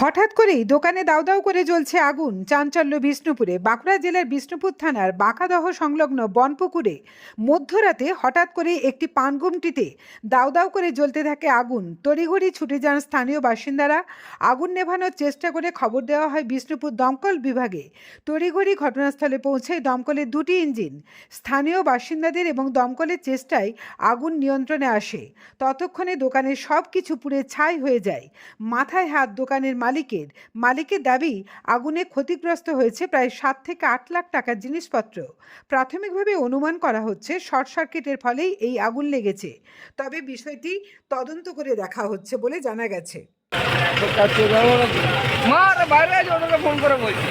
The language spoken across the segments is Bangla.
হঠাৎ করেই দোকানে দাউ দাউ করে জ্বলছে আগুন। চাঞ্চল্য বিষ্ণুপুরে। বাঁকুড়া জেলার বিষ্ণুপুর থানার বাঁকাদহ সংলগ্ন বনপুকুরে মধ্যরাতে হঠাৎ করে একটি পানগুমটিতে দাউ দাউ করে জ্বলতে থাকে আগুন। তড়িঘড়ি ছুটে যান স্থানীয় বাসিন্দারা। আগুন নেভানোর চেষ্টা করে খবর দেওয়া হয় বিষ্ণুপুর দমকল বিভাগে। তড়িঘড়ি ঘটনাস্থলে পৌঁছে দমকলের দুটি ইঞ্জিন স্থানীয় বাসিন্দাদের এবং দমকলের চেষ্টায় আগুন নিয়ন্ত্রণে আসে। ততক্ষণে দোকানের সব কিছু পুড়ে ছাই হয়ে যায়। মাথায় হাত দোকানের মালিকের মালিকের দাবি আগুনে ক্ষতিগ্রস্ত হয়েছে প্রায় সাত থেকে আট লাখ টাকার জিনিসপত্র। প্রাথমিকভাবে অনুমান করা হচ্ছে শর্ট সার্কিটের ফলেই এই আগুন লেগেছে। তবে বিষয়টি তদন্ত করে দেখা হচ্ছে বলে জানা গেছে। ফোন করে বলছি।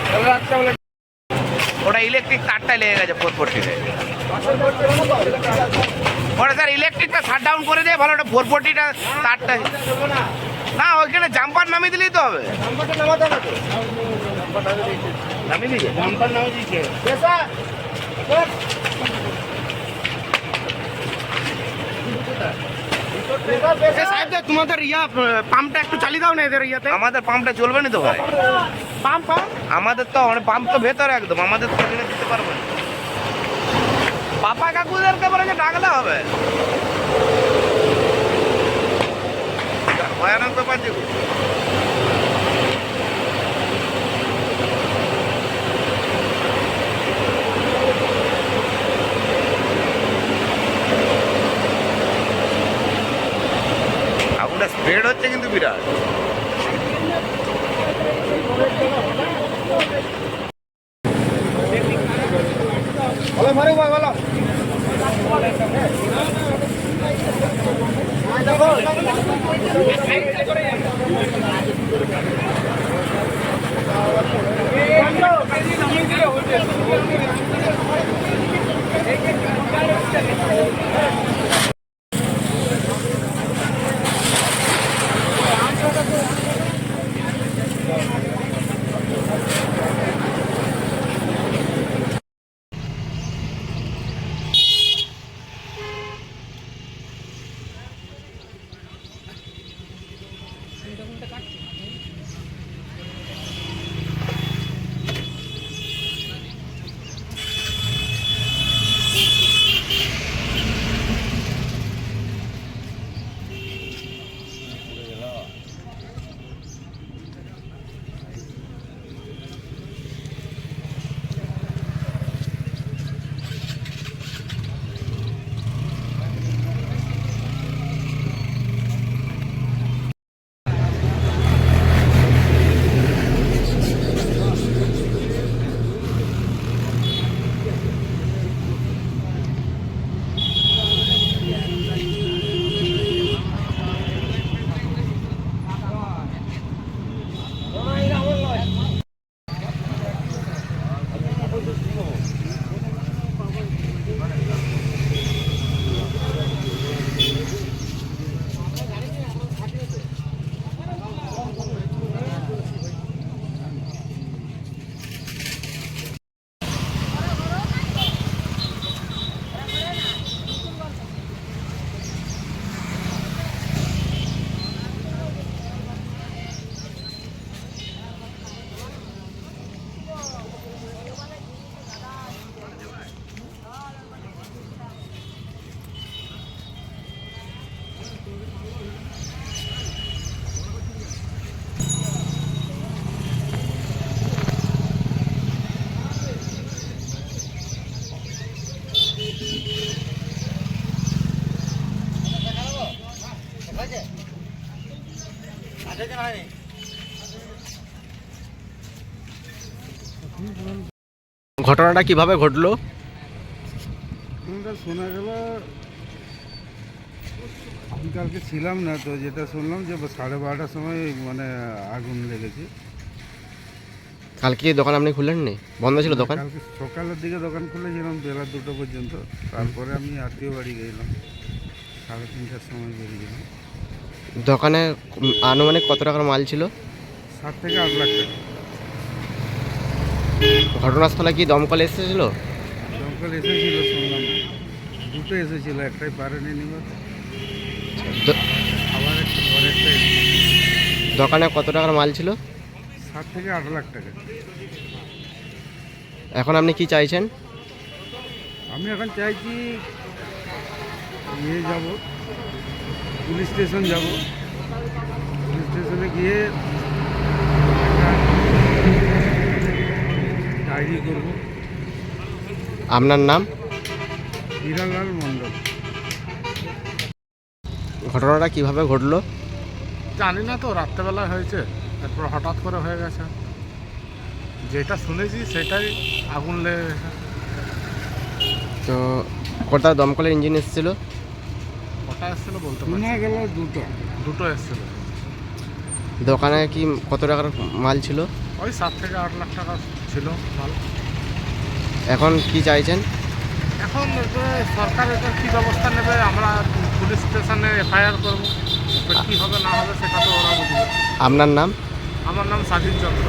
ওটা ইলেকট্রিক তারটা লেগে গেছে ফোর ফোরটিতে ওটা স্যার ইলেকট্রিকটা শাট ডাউন করে দেয় ভালো ওটা ফোর ফোরটিটা তারটা না ওইখানে জাম্পার নামিয়ে দিলেই তো হবে। নামিয়ে দিয়েছে। জাম্পার নামিয়ে দিয়েছে। তোমাদের ইয়া পাম্পটা একটু চালিয়ে দাও না এদের ইয়াতে? আমাদের পাম্পটা চলবে না তো ভাই। Pump pump? আমাদের তো অনেক পাম্প তো ভেতরে একদম। আমাদের তো দিতে পারব না। পাপা কাকুদেরকে বলে যে ডাকলে হবে। ভয়ানক ব্যাপার দেখুন আগুনটা স্প্রেড হচ্ছে কিন্তু বিরাট। Thank you. ঘটনাটা কীভাবে ঘটলো? শোনা গেল। আমি কালকে ছিলাম না তো যেটা শুনলাম যে সাড়ে বারোটার সময় মানে আগুন লেগেছে। কালকে দোকান আপনি খুললেন নি বন্ধ ছিল দোকান? কালকে সকালের দিকে দোকান খুলেছিলাম বেলা দুটো পর্যন্ত। তারপরে আমি আত্মীয় বাড়ি গেলাম। সাড়ে তিনটার সময় বেরিয়েছিলাম দোকানে আনুমানিক কত টাকার মাল ছিল? সাত থেকে আট লাখ টাকা। ঘটনাস্থলে কি দমকল এসেছিল? দমকল এসেছিল শুনলাম। দুটো এসেছিল একটাই পারেনি নিবার। আবার একটা পরে একটা দোকানে কত টাকার মাল ছিল? সাত থেকে আট লাখ টাকা। এখন আপনি কি চাইছেন? আমি এখন চাইছি নিয়ে যাব। পুলিশ স্টেশন যাব। পুলিশ স্টেশনে গিয়ে ডায়েরি করব। আপনার নাম? হিরালাল মণ্ডল। ঘটনাটা কীভাবে ঘটলো? জানি না তো রাত্রেবেলা হয়েছে। তারপর হঠাৎ করে হয়ে গেছে। যেটা শুনেছি সেটাই আগুন লেগে গেছে তো কটা দমকলের ইঞ্জিন এসেছিল? কটা এসেছিল বলতে পারছি শোনা না। গেল দুটো। দুটো এসেছিল দোকানে কি কত টাকার মাল ছিল? ওই সাত থেকে আট লাখ টাকা ছিল মাল। এখন কি চাইছেন? এখন সরকার এটা কী ব্যবস্থা নেবে আমরা পুলিশ স্টেশনে এফআইআর করব। এবার কী হবে না হবে সেটা তো ওরা বুঝবে। আপনার নাম? আমার নাম স্বাধীন চন্দ্র।